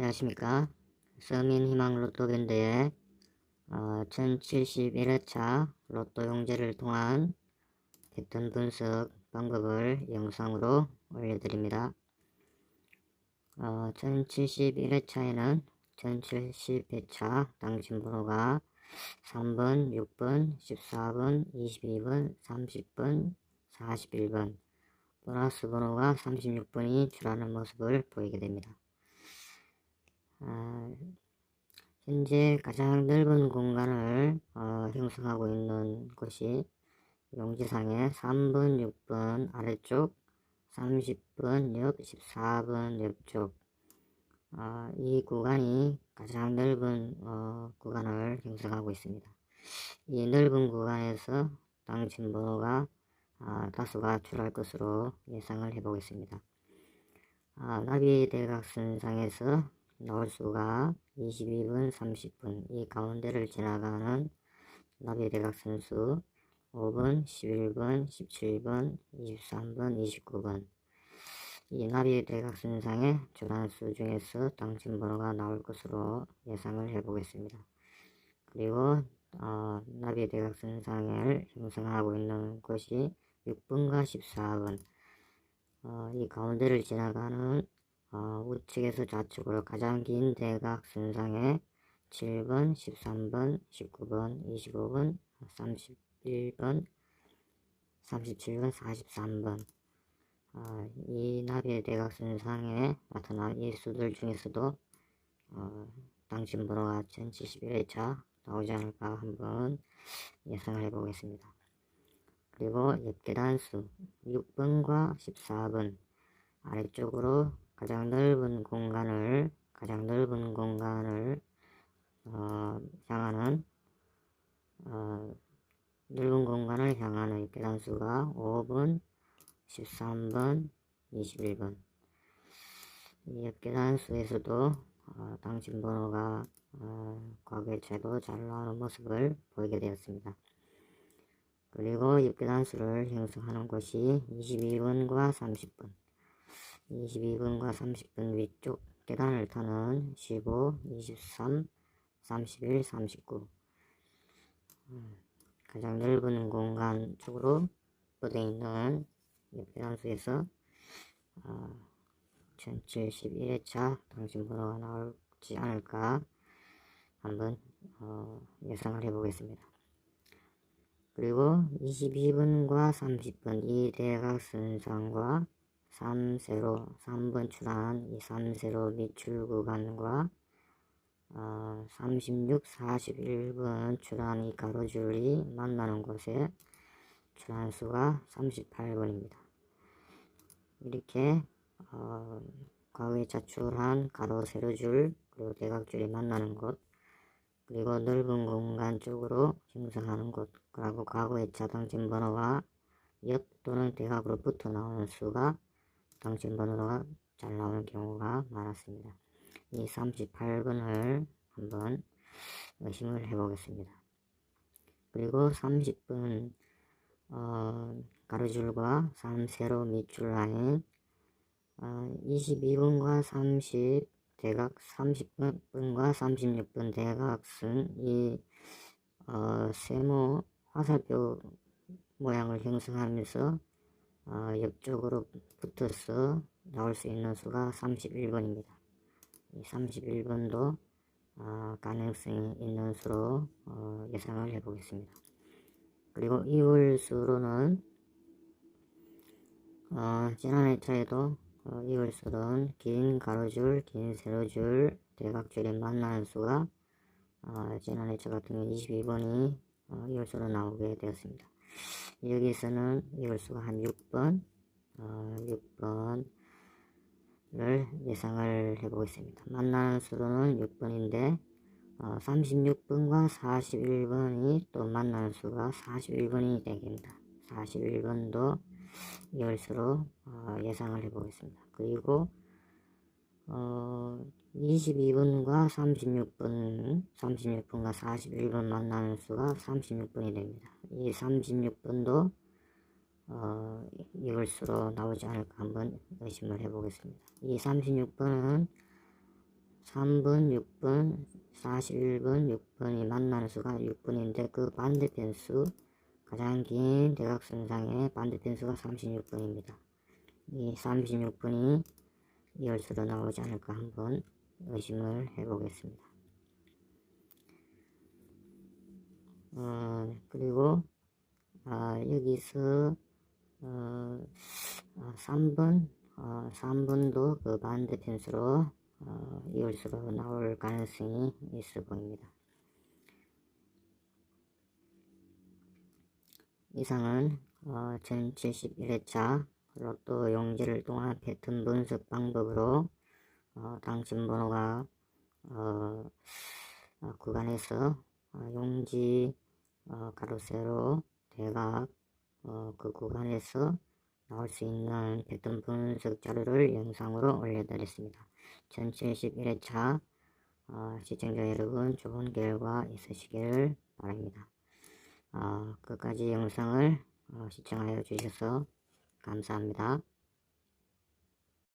안녕하십니까. 서민희망 로또밴드의 어, 1071회차 로또 용제를 통한 패턴 분석 방법을 영상으로 올려드립니다. 어, 1071회차에는 1070회차 당신 번호가 3번, 6번, 14번, 22번, 30번, 41번 보너스 번호가 36번이 출하는 모습을 보이게 됩니다. 아, 현재 가장 넓은 공간을 어, 형성하고 있는 곳이 용지상의 3번, 6번 아래쪽, 30번 옆, 14번 옆쪽 어, 이 구간이 가장 넓은 어, 구간을 형성하고 있습니다. 이 넓은 구간에서 당첨 번호가 아, 다수가 출할 것으로 예상을 해보겠습니다. 아, 나비 대각선상에서 나올 수가 22분, 30분. 이 가운데를 지나가는 나비 대각 선 수 5번, 11번, 17번, 23번, 29번 이 나비 대각 선상의 주란수 중에서 당첨 번호가 나올 것으로 예상을 해보겠습니다. 그리고 어, 나비 대각 선상을 형성하고 있는 곳이 6번과 14번 어, 이 가운데를 지나가는 어, 우측에서 좌측으로 가장 긴 대각선상에 7번, 13번, 19번, 25번, 31번, 37번, 43번 어, 이 나비의 대각선상에 나타난 이 수들 중에서도 어, 당신 번호가 1071회차 나오지 않을까 한번 예상을 해보겠습니다. 그리고 옆계단 수 6번과 14번 아래쪽으로 가장 넓은 공간을 가장 넓은 공간을 어, 향하는 어, 넓은 공간을 향하는 계단수가 5번, 13번, 21번 이 계단수에서도 어, 당신 번호가 어, 과거에도 잘 나오는 모습을 보이게 되었습니다. 그리고 입계단수를 형성하는 곳이 22번과 30번 22번과 30번 위쪽 계단을 타는 15, 23, 31, 39 가장 넓은 공간 쪽으로 뻗어 있는 계단수에서 어, 1071회차 당신 번호가 나올지 않을까 한번 어, 예상을 해보겠습니다. 그리고 22번과 30번 이 대각선상과 3세로 3번 출한 이 3세로 밑줄 구간과 어, 36, 41번 출한 이 가로줄이 만나는 곳에 출한수가 38번입니다. 이렇게 어, 과거에 자출한 가로 세로줄 그리고 대각줄이 만나는 곳 그리고 넓은 공간 쪽으로 형성하는 곳 그리고 과거의 자동점 번호와 옆 또는 대각으로 붙어 나오는 수가 당첨 번호가 잘 나오는 경우가 많았습니다. 이 38번을 한번 의심을 해 보겠습니다. 그리고 30번 어, 가로줄과 3세로 밑줄 라인 어, 22번과 30 대각 30번과 36번 대각선 이 어, 세모 화살표 모양을 형성하면서 어, 옆쪽으로 붙어서 나올 수 있는 수가 31번입니다. 이 31번도 어, 가능성이 있는 수로 어, 예상을 해보겠습니다. 그리고 이월수로는 어, 지난 회차에도 어, 이월수는 긴 가로줄, 긴 세로줄, 대각줄이 만나는 수가 어, 지난 회차 같은 경우 22번이 어, 이월수로 나오게 되었습니다. 여기서는 이걸 수가 한 6번, 어, 6번을 예상을 해보겠습니다. 만나는 수로는 6번인데, 어, 36번과 41번이 또 만나는 수가 41번이 되겠습니다. 41번도 이걸 수로 어, 예상을 해보겠습니다. 그리고 어, 22번과 36번, 36번과 41번 만나는 수가 36번이 됩니다. 이 36번도 어, 이걸 수로 나오지 않을까 한번 의심을 해보겠습니다. 이 36번은 3분, 6분, 41분, 6분이 만나는 수가 6분인데 그 반대편 수 가장 긴 대각선상의 반대편 수가 36분입니다. 이 36분이 이열수로 나오지 않을까 한번 의심을 해보겠습니다. 어, 그리고 아, 여기서 어, 아, 3분, 어, 3분도 그 반대편수로 어, 이올수로 나올 가능성이 있어 보입니다. 이상은 어, 전 71회차 로또 용지를 통한 패턴 분석 방법으로 어, 당첨 번호가 어, 어, 구간에서 어, 용지 어, 가로 세로 대각 어, 그 구간에서 나올 수 있는 패턴 분석 자료를 영상으로 올려드렸습니다. 전 71회차 어, 시청자 여러분 좋은 결과 있으시길 바랍니다. 어, 끝까지 영상을 어, 시청하여 주셔서 감사합니다.